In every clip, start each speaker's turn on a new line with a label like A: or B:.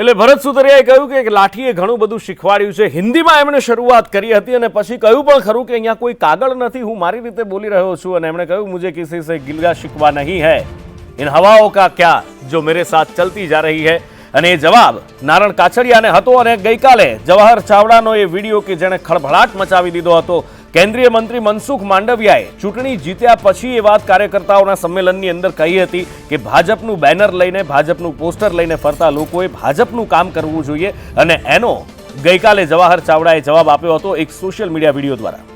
A: એટલે ભરત સુતરિયાએ કહ્યું કે લાઠીએ ઘણું બધું શીખવાડ્યું છે. હિન્દીમાં એમણે શરૂઆત કરી હતી અને પછી કહ્યું પણ ખરું કે અહીંયા કોઈ કાગળ નથી, હું મારી રીતે બોલી રહ્યો છું અને એમણે કહ્યું, મુજે કિસી સે ગિલગા શીખવા નહીં હૈ. ઇન હવાઓ કા ક્યા જો મેરે સાથ ચલતી જા રહી હૈ? અને એ જવાબ નારણ કાછડિયાને હતો અને ગઈકાલે જવાહર ચાવડાનો એ વીડિયો કે જેણે ખળભળાટ મચાવી દીધો હતો. કેન્દ્રીય મંત્રી મનસુખ માંડવિયાએ ચૂંટણી જીત્યા પછી એ વાત કાર્યકર્તાઓના સંમેલનની અંદર કહી હતી કે ભાજપનું બેનર લઈને, ભાજપનું પોસ્ટર લઈને ફરતા લોકોએ ભાજપનું કામ કરવું જોઈએ અને એનો ગઈકાલે જવાહર ચાવડાએ જવાબ આપ્યો હતો એક સોશિયલ મીડિયા વીડિયો દ્વારા.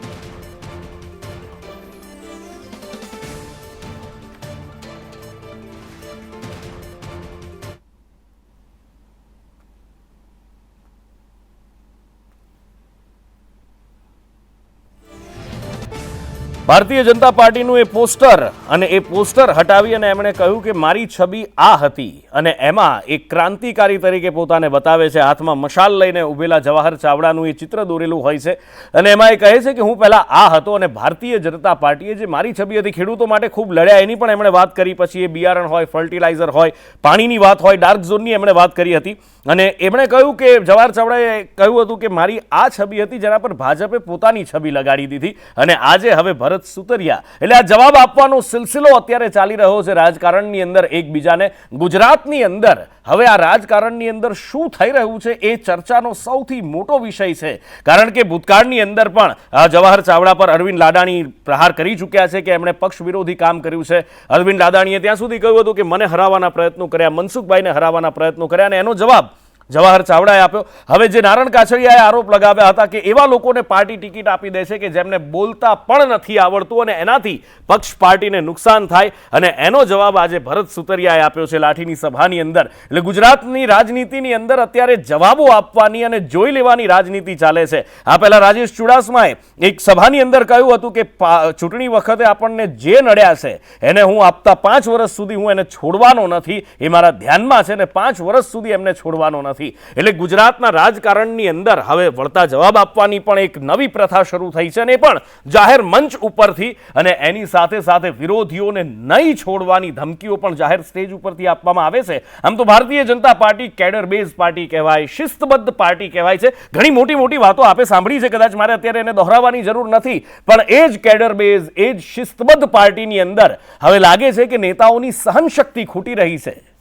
A: ભારતીય જનતા પાર્ટીનું એ પોસ્ટર અને એ પોસ્ટર હટાવી અને એમણે કહ્યું કે મારી છબી આ હતી અને એમાં એક ક્રાંતિકારી તરીકે પોતાને બતાવે છે, હાથમાં મશાલ લઈને ઉભેલા જવાહર ચાવડાનું એ ચિત્ર દોરેલું હોય છે. અને એમાં એ કહે છે કે હું પહેલાં આ હતો અને ભારતીય જનતા પાર્ટીએ જે મારી છબી હતી, ખેડૂતો માટે ખૂબ લડ્યા, એની પણ એમણે વાત કરી. પછી એ બિયારણ હોય, ફર્ટિલાઇઝર હોય, પાણીની વાત હોય, ડાર્ક ઝોનની એમણે વાત કરી હતી. અને એમણે કહ્યું કે, જવાહર ચાવડાએ કહ્યું હતું કે મારી આ છબી હતી જેના પર ભાજપે પોતાની છબી લગાડી દીધી. અને આજે હવે ભરત સુતરિયા. એટલે આ જવાબ આપવાનો સિલસિલો અત્યારે ચાલી રહ્યો છે રાજકારણની અંદર એકબીજાને. ગુજરાતની અંદર હવે આ રાજકારણની અંદર શું થઈ રહ્યું છે એ ચર્ચાનો સૌથી મોટો વિષય છે. કારણ કે ભૂતકાળની અંદર પણ જવાહર ચાવડા પર અરવિંદ લાડાણી પ્રહાર કરી ચૂક્યા છે કે એમણે પક્ષ વિરોધી કામ કર્યું છે. અરવિંદ લાડાણીએ ત્યાં સુધી કહ્યું હતું કે મને હરાવવાના પ્રયત્નો કર્યા, મનસુખભાઈને હરાવવાના પ્રયત્નો કર્યા અને એનો જવાબ જવાહર ચાવડાએ આપ્યો. હવે જે નારણ કાછડિયાએ આરોપ લગાવ્યા હતા કે એવા લોકોને પાર્ટી ટિકિટ આપી દેશે કે જેમને બોલતા પણ નથી આવડતું અને એનાથી પક્ષ પાર્ટીને નુકસાન થાય. અને એનો જવાબ આજે ભરત સુતરિયાએ આપ્યો છે લાઠીની સભાની અંદર. એટલે ગુજરાતની રાજનીતિની અંદર અત્યારે જવાબો આપવાની અને જોઈ લેવાની રાજનીતિ ચાલે છે. આ પહેલા રાજેશ ચુડાસમાએ એક સભાની અંદર કહ્યું હતું કે ચૂંટણી વખતે આપણને જે નડ્યા છે, એને હું આપતા પાંચ વર્ષ સુધી હું એને છોડવાનો નથી. એ મારા ધ્યાનમાં છે ને પાંચ વર્ષ સુધી એમને છોડવાનો નથી. એટલે ગુજરાતના રાજકારણની અંદર હવે વળતા જવાબ આપવાની પણ એક નવી પ્રથા શરૂ થઈ છે અને પણ જાહેર મંચ ઉપરથી અને એની સાથે સાથે વિરોધીઓને નહીં છોડવાની ધમકીઓ પણ જાહેર સ્ટેજ ઉપરથી આપવામાં આવે છે. આમ તો Bharatiya Janata party cadre base party કહેવાય, શિસ્તબદ્ધ પાર્ટી કહેવાય છે. ઘણી મોટી મોટી વાતો આપે સાંભળી છે, કદાચ મારે અત્યારે એને દોહરાવવાની જરૂર નથી. પણ એ જ કેડર બેઝ, એ જ શિસ્તબદ્ધ પાર્ટીની અંદર હવે લાગે છે કે નેતાઓની સહનશક્તિ ખૂટી રહી છે.